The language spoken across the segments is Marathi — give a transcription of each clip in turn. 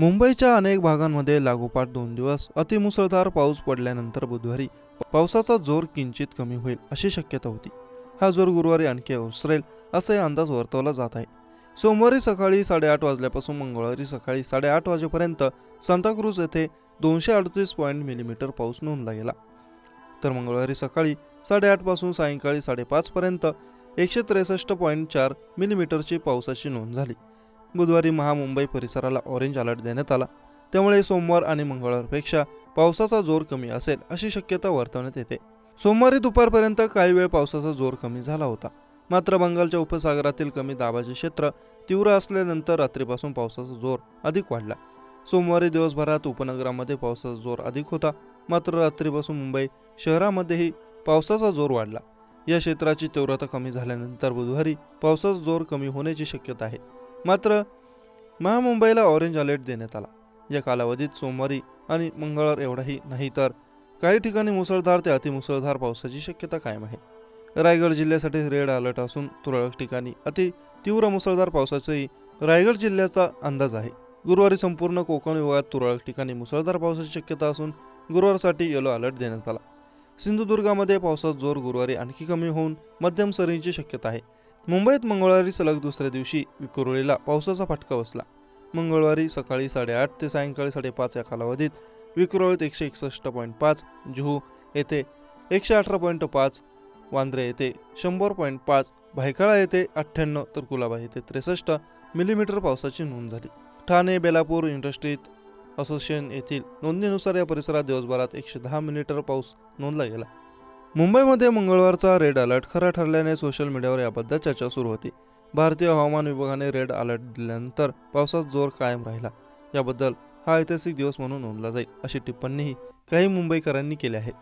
मुंबईच्या अनेक भागांमध्ये लागोपाठ दोन दिवस अतिमुसळधार पाऊस पडल्यानंतर बुधवारी पावसाचा जोर किंचित कमी होईल अशी शक्यता होती. हा जोर गुरुवारी आणखी ओसरेल असे अंदाज वर्तवला जात आहे. सोमवारी सकाळी साडेआठ वाजल्यापासून मंगळवारी सकाळी साडेआठ वाजेपर्यंत सांताक्रूज येथे दोनशे अडतीस पॉईंट मिलीमीटर पाऊस नोंदला गेला. तर मंगळवारी सकाळी साडेआठपासून सायंकाळी साडेपाचपर्यंत एकशे त्रेसष्ट पॉईंट चार मिलीमीटरची पावसाची नोंद झाली. बुधवारी महामुंबई परिसराला ऑरेंज अलर्ट देण्यात आला. त्यामुळे सोमवार आणि मंगळवारपेक्षा पावसाचा जोर कमी असेल अशी शक्यता वर्तवण्यात येते. सोमवारी दुपारपर्यंत काही वेळ पावसाचा जोर कमी झाला होता. मात्र बंगालच्या उपसागरातील कमी दाबाचे क्षेत्र तीव्र असल्यानंतर रात्रीपासून पावसाचा जोर अधिक वाढला. सोमवारी दिवसभरात उपनगरामध्ये पावसाचा जोर अधिक होता. मात्र रात्रीपासून मुंबई शहरामध्येही पावसाचा जोर वाढला. या क्षेत्राची तीव्रता कमी झाल्यानंतर बुधवारी पावसाचा जोर कमी होण्याची शक्यता आहे. मात्र महामुंबईला ऑरेंज अलर्ट देण्यात आला. या कालावधीत सोमवारी आणि मंगळवार एवढाही नाही तर काही ठिकाणी मुसळधार ते अतिमुसळधार पावसाची शक्यता कायम आहे. रायगड जिल्ह्यासाठी रेड अलर्ट असून तुरळक ठिकाणी अति तीव्र मुसळधार पावसाचाही रायगड जिल्ह्याचा अंदाज आहे. गुरुवारी संपूर्ण कोकण विभागात तुरळक ठिकाणी मुसळधार पावसाची शक्यता असून गुरुवारसाठी येलो अलर्ट देण्यात आला. सिंधुदुर्गामध्ये पावसाचा जोर गुरुवारी आणखी कमी होऊन मध्यम सरींची शक्यता आहे. मुंबईत मंगळवारी सलग दुसऱ्या दिवशी विक्रोळीला पावसाचा फटका बसला. मंगळवारी सकाळी साडेआठ ते सायंकाळी साडेपाच या कालावधीत विक्रोळीत एकशे एकसष्ट पॉईंट पाच जुहू येथे एकशे अठरा पॉईंट पाच वांद्रे येथे शंभर पॉईंट पाच भायखळा येथे अठ्ठ्याण्णव तर कुलाबा येथे त्रेसष्ट मिलीमीटर पावसाची नोंद झाली. ठाणे बेलापूर इंडस्ट्रीत असोसिएशन येथील नोंदणीनुसार या परिसरात दिवसभरात एकशे दहा मिलीमीटर पाऊस नोंदला गेला. मुंबईमध्ये मंगळवारचा रेड अलर्ट. खरा ठरल्याने सोशल मीडियावर याबद्दल चर्चा सुरू होती. भारतीय हवामान विभागाने रेड अलर्ट दिल्यानंतर पावसात जोर कायम राहिला. याबद्दल हा ऐतिहासिक दिवस म्हणून नोंदला जाईल अशी टिप्पणीही काही मुंबईकरांनी केली आहे.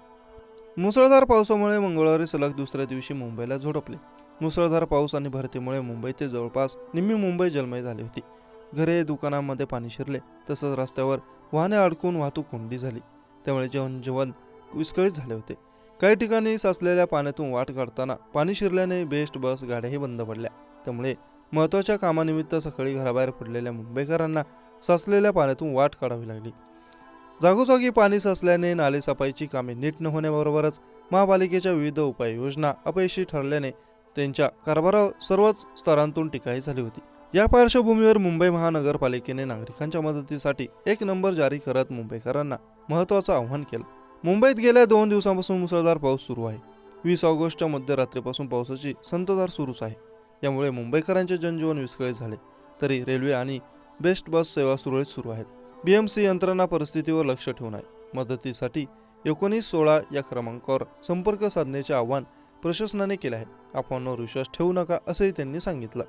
मुसळधार पावसामुळे मंगळवारी सलग दुसऱ्या दिवशी मुंबईला झोडपले. मुसळधार पाऊस आणि भरतीमुळे मुंबई ते जवळपास निम्मी मुंबई जलमय झाली होती. घरे दुकानांमध्ये पाणी शिरले तसंच रस्त्यावर वाहने अडकून वाहतूक कोंडी झाली. त्यामुळे जनजीवन विस्कळीत झाले होते. काही ठिकाणी साचलेल्या पाण्यातून वाट काढताना पाणी शिरल्याने बेस्ट बस गाड्याही बंद पडल्या. त्यामुळे महत्त्वाच्या कामानिमित्त सकाळी घराबाहेर पडलेल्या मुंबईकरांना साचलेल्या पाण्यातून वाट काढावी लागली. जागोजागी पाणी साचल्याने नालेसफाईची कामे नीट न होण्याबरोबरच महापालिकेच्या विविध उपाययोजना अपयशी ठरल्याने त्यांच्या कारभारावर सर्वच स्तरांतून टीकाही झाली होती. या पार्श्वभूमीवर मुंबई महानगरपालिकेने नागरिकांच्या मदतीसाठी एक नंबर जारी करत मुंबईकरांना महत्त्वाचं आव्हान केलं. मुंबईत गेल्या दोन दिवसांपासून मुसळधार पाऊस सुरू आहे. वीस ऑगस्टच्या मध्यरात्रीपासून पावसाची संतधार सुरूच आहे. यामुळे मुंबईकरांचे जनजीवन विस्कळीत झाले. तरी रेल्वे आणि बेस्ट बस सेवा सुरळीत सुरू आहेत. बीएमसी यंत्रणा परिस्थितीवर लक्ष ठेवून आहे. मदतीसाठी एकोणीस सोळा या क्रमांकावर संपर्क साधण्याचे आवाहन प्रशासनाने केले आहे. आपणवर विश्वास ठेवू नका असंही त्यांनी सांगितलं.